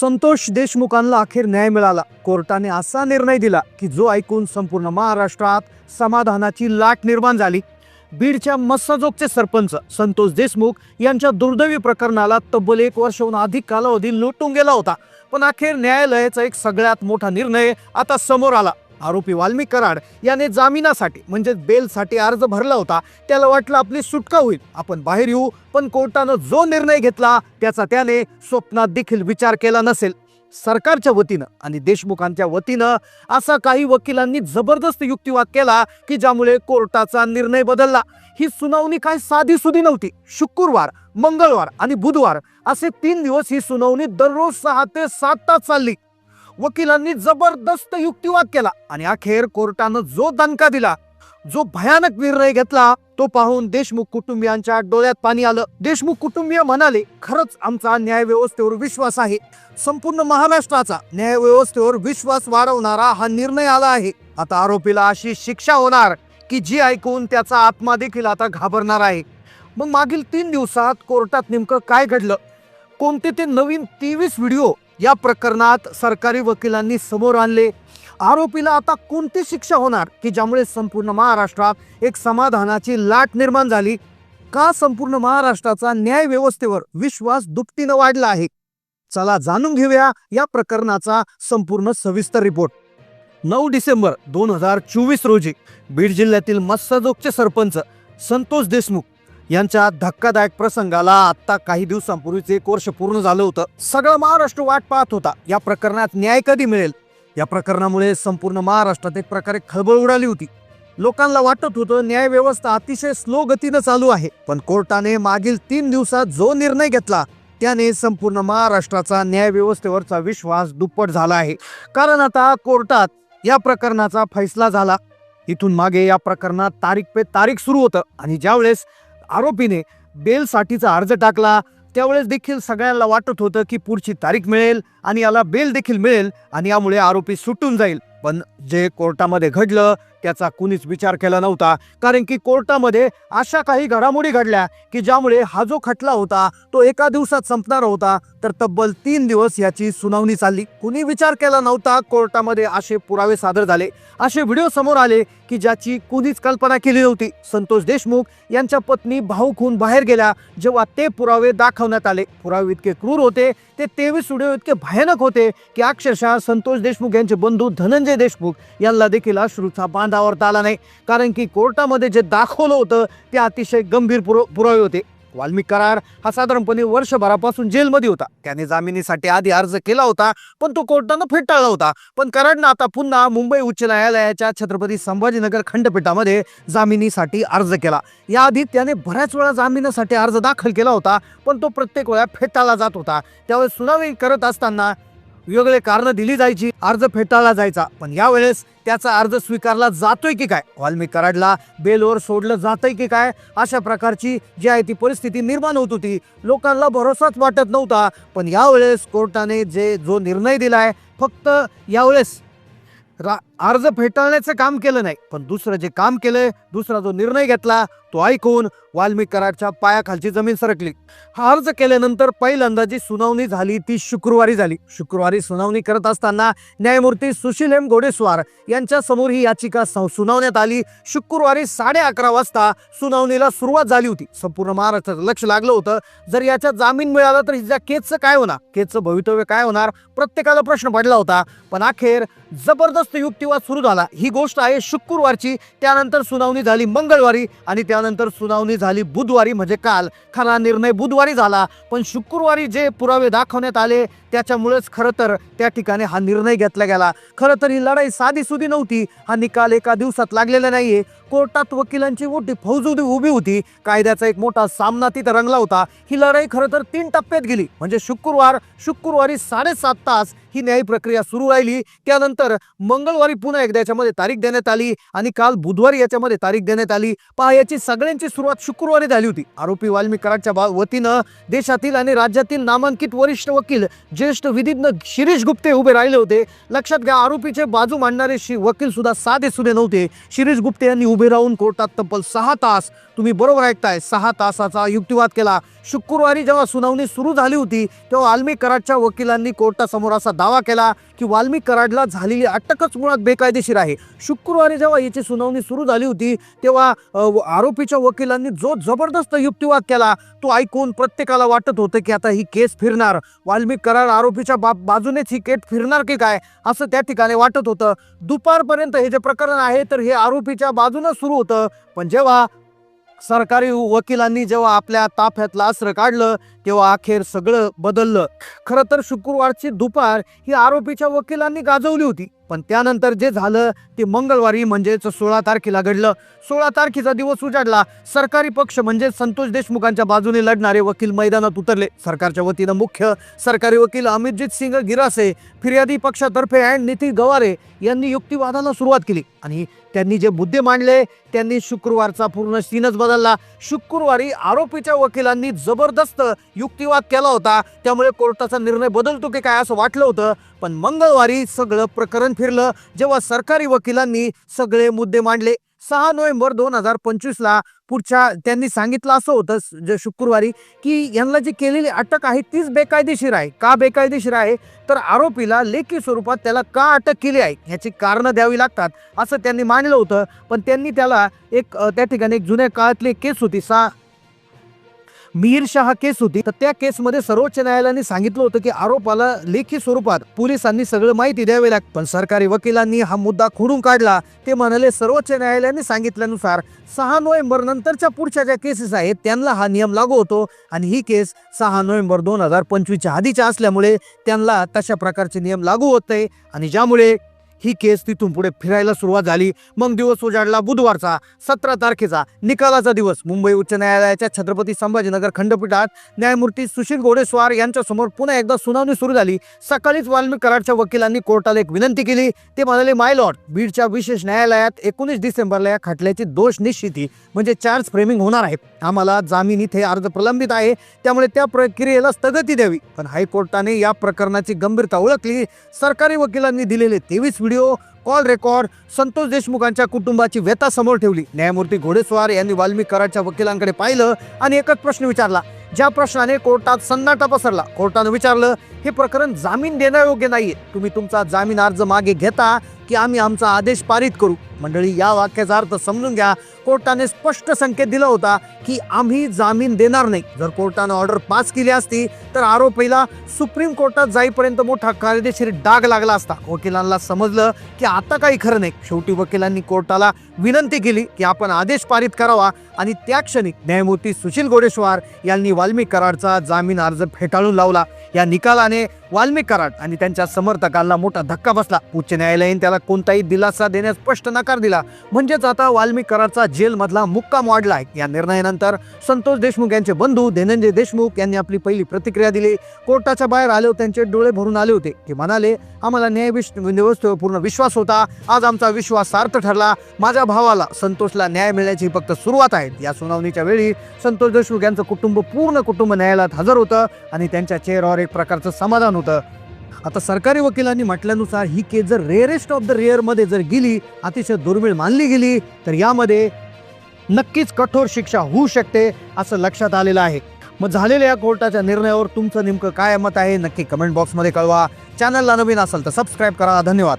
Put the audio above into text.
संतोष देशमुखांना अखेर न्याय मिळाला. कोर्टाने असा निर्णय दिला की जो ऐकून संपूर्ण महाराष्ट्रात समाधानाची लाट निर्माण झाली. बीडच्या मस्साजोगचे सरपंच संतोष देशमुख यांच्या दुर्दैवी प्रकरणाला तब्बल एक वर्षहून अधिक कालावधी लुटून गेला होता. पण अखेर न्यायालयाचा एक सगळ्यात मोठा निर्णय आता समोर आला. आरोपी वाल्मिक कराड याने जामिनासाठी म्हणजे बेलसाठी अर्ज भरला होता. त्याला वाटलं आपली सुटका होईल. आपण बाहेर येऊ पण कोर्टानं जो निर्णय घेतला त्याचा त्याने स्वप्नात देखील विचार केला नसेल. सरकारच्या वतीनं आणि देशमुखांच्या वतीनं असा काही वकिलांनी जबरदस्त युक्तिवाद केला की ज्यामुळे कोर्टाचा निर्णय बदलला. ही सुनावणी काय साधी सुधी नव्हती. शुक्रवार मंगळवार आणि बुधवार असे तीन दिवस ही सुनावणी दररोज सहा ते सात तास चालली. वकिलांनी जबरदस्त युक्तिवाद केला आणि अखेर कोर्टानं जो दणका दिला जो भयानक निर्णय घेतला तो पाहून देशमुख कुटुंबियांच्या डोळ्यात पाणी आलं. देशमुख कुटुंबीय म्हणाले खरंच आमचा न्याय व्यवस्थेवर विश्वास आहे. संपूर्ण महाराष्ट्राचा न्याय व्यवस्थेवर विश्वास वाढवणारा हा निर्णय आला आहे. आता आरोपीला अशी शिक्षा होणार की जी ऐकून त्याचा आत्मा देखील आता घाबरणार आहे. मग मागील तीन दिवसात कोर्टात नेमकं काय घडलं? कोणते ते नवीन तेवीस व्हिडिओ या प्रकरणात सरकारी वकिलांनी समोर आणले. आरोपीला आता कोणती शिक्षा होणार? की ज्यामुळे संपूर्ण महाराष्ट्रात एक समाधानाची लाट निर्माण झाली? का संपूर्ण महाराष्ट्राचा न्याय व्यवस्थेवर विश्वास दुपटीनं वाढला आहे? चला जाणून घेऊया या प्रकरणाचा संपूर्ण सविस्तर रिपोर्ट. नऊ डिसेंबर दोन हजार चोवीस रोजी बीड जिल्ह्यातील मस्साजोगचे सरपंच संतोष देशमुख यांच्या धक्कादायक प्रसंगाला आता काही दिवसांपूर्वीच एक वर्ष पूर्ण झालं होतं. सगळं महाराष्ट्र वाट पाहत होता. या प्रकरणात न्याय कधी मिळेल? या प्रकरणामुळे संपूर्ण महाराष्ट्रात एक प्रकारे खळबळ उडाली होती. लोकांना वाटत होतं न्याय व्यवस्था अतिशय स्लो गतीनं चालू आहे. पण कोर्टाने मागील तीन दिवसात जो निर्णय घेतला त्याने संपूर्ण महाराष्ट्राचा न्याय व्यवस्थेवरचा विश्वास दुप्पट झाला आहे. कारण आता कोर्टात या प्रकरणाचा फैसला झाला. इथून मागे या प्रकरणात तारीख पे तारीख सुरू होतं. आणि ज्यावेळेस आरोपीने बेलसाठीचा अर्ज टाकला. त्यावेळेस देखील सगळ्यांना वाटत होतं की पुढची तारीख मिळेल आणि याला बेल देखील मिळेल आणि यामुळे आरोपी सुटून जाईल. पण जे कोर्टामध्ये घडलं त्याचा कुणीच विचार केला नव्हता कारण की कोर्टामध्ये अशा काही घडामोडी घडल्या की ज्यामुळे हा जो खटला होता तो एका दिवसात संपणार होता तर तब्बल तीन दिवस याची सुनावणी चालली. कुणी विचार केला नव्हता कोर्टामध्ये असे पुरावे सादर झाले. असे व्हिडिओ समोर आले की ज्याची कुणीच कल्पना केली नव्हती. संतोष देशमुख यांच्या पत्नी भाऊक होऊन बाहेर गेल्या जेव्हा ते पुरावे दाखवण्यात आले. पुरावे इतके क्रूर होते ते तेवीस व्हिडिओ इतके भयानक होते की अक्षरशः संतोष देशमुख यांचे बंधू धनंजय देशमुख यांना देखील अश्रूचा बांधावरता आला नाही. कारण की कोर्टामध्ये जे दाखवलं होतं ते अतिशय गंभीर पुर पुरावे होते. वाल्मिक करार हा साधारणपणे वर्षभरापासून जेलमध्ये होता. त्याने जामिनीसाठी आधी अर्ज केला होता पण तो कोर्टानं फेटाळला होता. पण कराडनं आता पुन्हा मुंबई उच्च न्यायालयाच्या छत्रपती संभाजीनगर खंडपीठामध्ये जामिनीसाठी अर्ज केला. याआधी त्याने बऱ्याच वेळा जामिनासाठी अर्ज दाखल केला होता पण तो प्रत्येक वेळा फेटाळला जात होता. त्यावेळेस सुनावणी करत असताना वेगवेगळे कारण दिली जायची अर्ज फेटाळला जायचा. पण यावेळेस त्याचा अर्ज स्वीकारला जातोय की काय? वाल्मी कराडला बेलवर सोडलं जातंय की काय? अशा प्रकारची जी आहे ती परिस्थिती निर्माण होत होती. लोकांना भरोसाच वाटत नव्हता. पण यावेळेस कोर्टाने जे जो निर्णय दिलाय फक्त यावेळेस रा अर्ज फेटाळण्याचं काम केलं नाही. पण दुसरं जे काम केलंय दुसरा जो निर्णय घेतला तो ऐकून वाल्मिक कराडच्या पायाखालची जमीन सरकली. हा अर्ज केल्यानंतर पहिल्यांदा जी सुनावणी झाली ती शुक्रवारी झाली. शुक्रवारी सुनावणी करत असताना न्यायमूर्ती सुशील एम घोडेस्वार यांच्या समोर ही याचिका सुनावण्यात आली. शुक्रवारी साडे अकरा वाजता सुनावणीला सुरुवात झाली होती. संपूर्ण महाराष्ट्राचं लक्ष लागलं होतं. जर याच्यात जामीन मिळाला तर हिच्या केसचं काय होणार? केसचं भवितव्य काय होणार? प्रत्येकाला प्रश्न पडला होता. पण अखेर जबरदस्त युक्तिवाद सुरू झाला. ही गोष्ट आहे शुक्रवारची. त्यानंतर सुनावणी झाली मंगळवारी आणि त्या त्यानंतर सुनावणी झाली बुधवारी म्हणजे काल. खरा निर्णय बुधवारी झाला पण शुक्रवारी जे पुरावे दाखवण्यात आले त्याच्यामुळेच खरं तर त्या ठिकाणी हा निर्णय घेतला गेला. खरं तर ही लढाई साधी सुधी नव्हती. हा निकाल एका दिवसात लागलेला नाहीये. कोर्टात वकिलांची मोठी फौज उभी उभी होती. कायद्याचा एक मोठा सामना तिथं रंगला होता. ही लढाई खरं तर तीन टप्प्यात गेली. म्हणजे शुक्रवार शुक्रवारी साडेसात तास ही न्याय प्रक्रिया सुरू राहिली. त्यानंतर मंगळवारी पुन्हा एकदा याच्यामध्ये तारीख देण्यात आली आणि काल बुधवारी याच्यामध्ये तारीख देण्यात आली. पहा याची सगळ्यांची सुरुवात शुक्रवारी झाली होती. आरोपी वाल्मिक कराडच्या वतीनं देशातील आणि राज्यातील नामांकित वरिष्ठ वकील ज्येष्ठ विधिज्ञ शिरीष गुप्ते उभे राहिले होते. लक्षात घ्या आरोपीचे बाजू मांडणारे वकील सुद्धा साधे सुधे नव्हते. शिरीष गुप्ते यांनी उभे उभे राहून कोर्टात तब्बल सहा तास तुम्ही बरोबर ऐकताय. सहा तासाचा युक्तिवाद केला. शुक्रवारी जेव्हा सुनावणी सुरू झाली होती तेव्हा वाल्मिक कराडच्या वकिलांनी कोर्टासमोर असा दावा केला की वाल्मिक कराडला झालेली अटकच मुळात बेकायदेशीर आहे. शुक्रवारी जेव्हा याची सुनावणी सुरू झाली होती तेव्हा व- आरोपीच्या वकिलांनी जो जबरदस्त युक्तिवाद केला तो ऐकून प्रत्येकाला वाटत होतं की आता ही केस फिरणार. वाल्मिक कराड आरोपीच्या बा बाजूनेच ही केस फिरणार की काय असं त्या ठिकाणी वाटत होतं. दुपारपर्यंत हे जे प्रकरण आहे तर हे आरोपीच्या बाजूनं सुरू होतं. पण जेव्हा सरकारी वकिलांनी जेव्हा आपल्या ताफ्यातलं अस्त्र काढलं तेव्हा अखेर सगळं बदललं. खरं तर शुक्रवारची दुपार ही आरोपीच्या वकिलांनी गाजवली होती. पण त्यानंतर जे झालं ते मंगळवारी म्हणजेच सोळा तारखेला घडलं. सोळा तारखेचा दिवस उजाडला. सरकारी पक्ष म्हणजे संतोष देशमुखांच्या बाजूने लढणारे वकील मैदानात उतरले. सरकारच्या वतीनं मुख्य सरकारी वकील अमितजित सिंग गिरासे फिर्यादी पक्षातर्फे अँड नितीन गवारे यांनी युक्तिवादाला सुरुवात केली. आणि त्यांनी जे मुद्दे मांडले त्यांनी शुक्रवारचा पूर्ण सीनच बदलला. शुक्रवारी आरोपीच्या वकिलांनी जबरदस्त युक्तिवाद केला होता. त्यामुळे कोर्टाचा निर्णय बदलतो की काय असं वाटलं होतं. पण मंगळवारी सगळं प्रकरण फिरलं. जेव्हा सरकारी वकिलांनी सगळे मुद्दे मांडले. सहा नोव्हेंबर दोन हजार पंचवीसला पुढच्या त्यांनी सांगितलं असं होतं जे शुक्रवारी की यांना जी केलेली अटक आहे तीच बेकायदेशीर आहे. का बेकायदेशीर आहे? तर आरोपीला लेखी स्वरूपात त्याला का अटक केली आहे? ह्याची कारणं द्यावी लागतात असं त्यांनी मांडलं होतं. पण त्यांनी त्याला एक त्या ठिकाणी एक जुन्या काळातली एक केस होती. सा मिहीर शहा केस होती. तर त्या केसमध्ये सर्वोच्च न्यायालयाने सांगितलं होतं की आरोपाला लेखी स्वरूपात पोलिसांनी सगळं माहिती द्यावी लागते पण सरकारी वकिलांनी हा मुद्दा खोडून काढला. ते म्हणाले सर्वोच्च न्यायालयाने सांगितल्यानुसार सहा नोव्हेंबर नंतरच्या पुढच्या ज्या केसेस आहेत त्यांना हा नियम लागू होतो. आणि ही केस सहा नोव्हेंबर दोन हजार पंचवीसच्या आधीच्या असल्यामुळे त्यांना तशा प्रकारचे नियम लागू होते आणि ज्यामुळे ही केस तिथून पुढे फिरायला सुरुवात झाली. मग दिवस उजाडला बुधवारचा सतरा तारखेचा निकालाचा दिवस. मुंबई उच्च न्यायालयाच्या छत्रपती संभाजीनगर खंडपीठात न्यायमूर्ती सुशील घोडेस्वार यांच्यासमोर पुन्हा एकदा सुनावणी सुरू झाली. सकाळीच वाल्मिक कराडच्या वकिलांनी कोर्टाला एक विनंती केली. ते म्हणाले माय लॉर्ड बीडच्या विशेष न्यायालयात एकोणीस डिसेंबरला या खटल्याची दोष निश्चिती म्हणजे चार्ज फ्रेमिंग होणार आहे. आम्हाला जामीन इथे अर्ज प्रलंबित आहे. त्यामुळे त्या प्रक्रियेला स्थगिती द्यावी. पण हायकोर्टाने या प्रकरणाची गंभीरता ओळखली. सरकारी वकिलांनी दिलेले तेवीस व्हिडिओ कॉल रेकॉर्ड संतोष देशमुखांच्या कुटुंबाची व्यथा समोर ठेवली. न्यायमूर्ती घोडेस्वार यांनी वाल्मिक कराडच्या वकिलांकडे पाहिलं आणि एकच प्रश्न विचारला. ज्या प्रश्नाने कोर्टात सन्नाटा पसरला. कोर्टानं विचारलं हे प्रकरण जामीन देण्यायोग्य नाहीये. तुम्ही तुमचा जामीन अर्ज मागे घेता की आम्ही आमचा आदेश पारित करू. मंडळी या वाक्याचा अर्थ समजून घ्या. कोर्टाने स्पष्ट संकेत दिला होता की आम्ही जामीन देणार नाही. जर कोर्टानं ऑर्डर पास केली असती तर आरोपीला सुप्रीम कोर्टात जाईपर्यंत मोठा कायदेशीर डाग लागला असता. वकिलांना समजलं की आता काही खरं नाही. शेवटी वकिलांनी कोर्टाला विनंती केली की आपण आदेश पारित करावा आणि त्या क्षणी न्यायमूर्ती सुशील गोडेश्वर यांनी वाल्मिक कराडचा जामीन अर्ज फेटाळून लावला. या निकालाने वाल्मिक कराड आणि त्यांच्या समर्थकांना मोठा धक्का बसला. उच्च न्यायालयाने त्याला कोणताही दिलासा देण्यास स्पष्ट नकार दिला. म्हणजेच आता वाल्मिक कराडचा जेलमधला मुक्काम वाढलाय. या निर्णयानंतर संतोष देशमुख यांचे बंधू धनंजय देशमुख यांनी आपली पहिली प्रतिक्रिया दिली. कोर्टाच्या बाहेर आले त्यांचे डोळे भरून आले होते. ते म्हणाले आम्हाला न्याय व्यवस्थेवर पूर्ण विश्वास होता. आज आमचा विश्वास सार्थ ठरला. माझ्या भावाला संतोषला न्याय मिळण्याची फक्त सुरुवात आहे. या सुनावणीच्या वेळी संतोष देशमुख यांचं कुटुंब पूर्ण कुटुंब न्यायालयात हजर होतं आणि त्यांच्या चेहऱ्यावर एक प्रकारचं समाधान होतं आता सरकारी वकिलांनी म्हटल्यानुसार ही केस जर रेअरेस्ट ऑफ द रेअरमध्ये जर गेली अतिशय दुर्मिळ मानली गेली तर यामध्ये नक्कीच कठोर शिक्षा होऊ शकते असं लक्षात आलेलं आहे. मग झालेल्या या कोर्टाच्या निर्णयावर तुमचं नेमकं काय मत आहे नक्की कमेंट बॉक्समध्ये कळवा. चॅनलला नवीन असाल तर सबस्क्राईब करा. धन्यवाद.